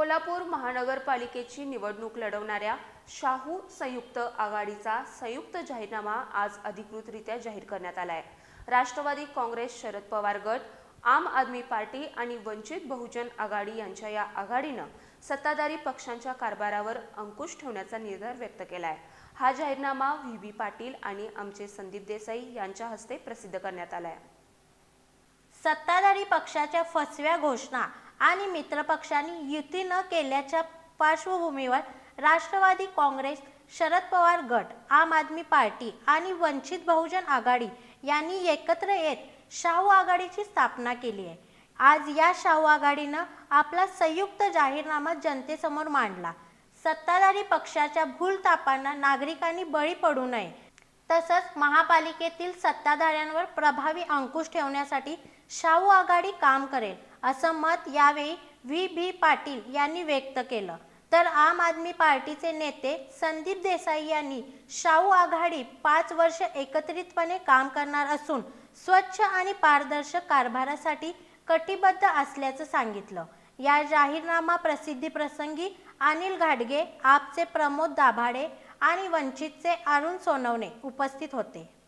कोल्हापूर महानगरपालिकेची निवडणूक लढवणाऱ्या शाहू संयुक्त आघाडीचा संयुक्त जाहीरनामा आज अधिकृतरित्या जाहीर करण्यात आला आहे राष्ट्रवादी काँग्रेस शरद पवार गट आम आदमी पार्टी आणि वंचित बहुजन आघाडी यांच्या या आघाडीनं सत्ताधारी पक्षांच्या कारभारावर अंकुश ठेवण्याचा निर्धार व्यक्त केला आहे हा जाहीरनामा व्ही. बी पाटील आणि आमचे संदीप देसाई यांच्या हस्ते प्रसिद्ध करण्यात आला आहे सत्ताधारी पक्षाच्या फसव्या घोषणा आणि मित्रपक्षांनी युती न केल्याच्या पार्श्वभूमीवर राष्ट्रवादी काँग्रेस शरद पवार गट आम आदमी पार्टी आणि वंचित बहुजन आघाडी यांनी एकत्र येत शाहू आघाडीची स्थापना केली आहे. आज या शाहू आघाडीनं आपला संयुक्त जाहीरनामा जनतेसमोर मांडला. सत्ताधारी पक्षाच्या भूलतापांना नागरिकांनी बळी पडू नये तसंच महापालिकेतील सत्ताधाऱ्यांवर प्रभावी अंकुश ठेवण्यासाठी शाहू आघाडी काम करेल असं मत यावेळी व्ही. बी. पाटील यांनी व्यक्त केलं. तर आम आदमी पार्टीचे नेते संदीप देसाई यांनी शाहू आघाडी पाच वर्ष एकत्रितपणे काम करणार असून स्वच्छ आणि पारदर्शक कारभारासाठी कटिबद्ध असल्याचं सांगितलं. या जाहीरनामा प्रसिद्धी प्रसंगी अनिल घाडगे आपचे प्रमोद दाभाडे आणि वंचितचे अरुण सोनवणे उपस्थित होते.